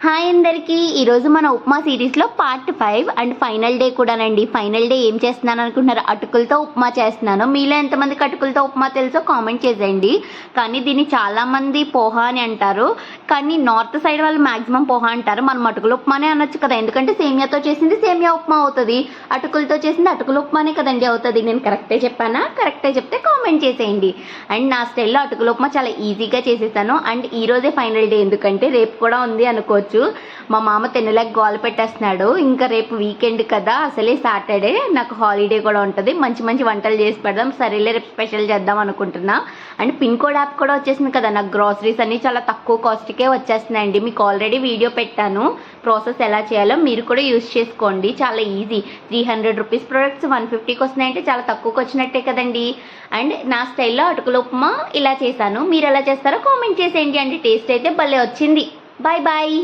Hi అందరికీ. ఈరోజు మన ఉప్మా సిరీస్లో part five and final day కూడానండి. ఫైనల్ డే ఏం చేస్తున్నాను అనుకుంటున్నారు? అటుకులతో ఉప్మా చేస్తున్నాను. మీలో ఎంతమందికి అటుకులతో ఉప్మా తెలుసో కామెంట్ చేసేయండి. కానీ దీన్ని చాలామంది పోహా అని అంటారు. కానీ నార్త్ సైడ్ వాళ్ళు మ్యాక్సిమం పోహా అంటారు. మనం అటుకుల ఉప్మానే అనొచ్చు కదా. ఎందుకంటే సేమియాతో చేసింది సేమియా ఉప్మా అవుతుంది. అటుకులతో చేసింది అటుకుల ఉప్మానే కదండి అవుతుంది. నేను కరెక్టే చెప్పానా? కరెక్టే చెప్తే కామెంట్ చేసేయండి. అండ్ నా స్టైల్లో అటుకుల ఉప్మా చాలా ఈజీగా చేసేసాను అండ్ ఈ రోజే ఫైనల్ డే ఎందుకంటే రేపు కూడా ఉంది అనుకోవచ్చు. మా మామ తినలేక గోల పెట్టేస్తున్నాడు. ఇంకా రేపు వీకెండ్ కదా అసలే సాటర్డే నాకు హాలిడే కూడా ఉంటుంది. మంచి మంచి వంటలు చేసి పెడదాం. సరేలే రేపు స్పెషల్ చేద్దాం అనుకుంటున్నా. అండ్ పిన్ కోడ్ యాప్ కూడా వచ్చేసింది కదా నాకు గ్రాసరీస్ అన్ని చాలా తక్కువ కాస్ట్కే వచ్చేస్తున్నాయండి. మీకు ఆల్రెడీ వీడియో పెట్టాను. ప్రాసెస్ ఎలా చేయాలో మీరు కూడా యూజ్ చేసుకోండి. చాలా easy three hundred rupees products one ఫిఫ్టీకి వస్తున్నాయంటే చాలా తక్కువకి వచ్చినట్టే కదండి. అండ్ నా స్టైల్లో అటుకుల ఉప్మా ఇలా చేశాను. మీరు ఎలా చేస్తారో కామెంట్ చేసేయండి. అంటే టేస్ట్ అయితే భలే వచ్చింది. Bye bye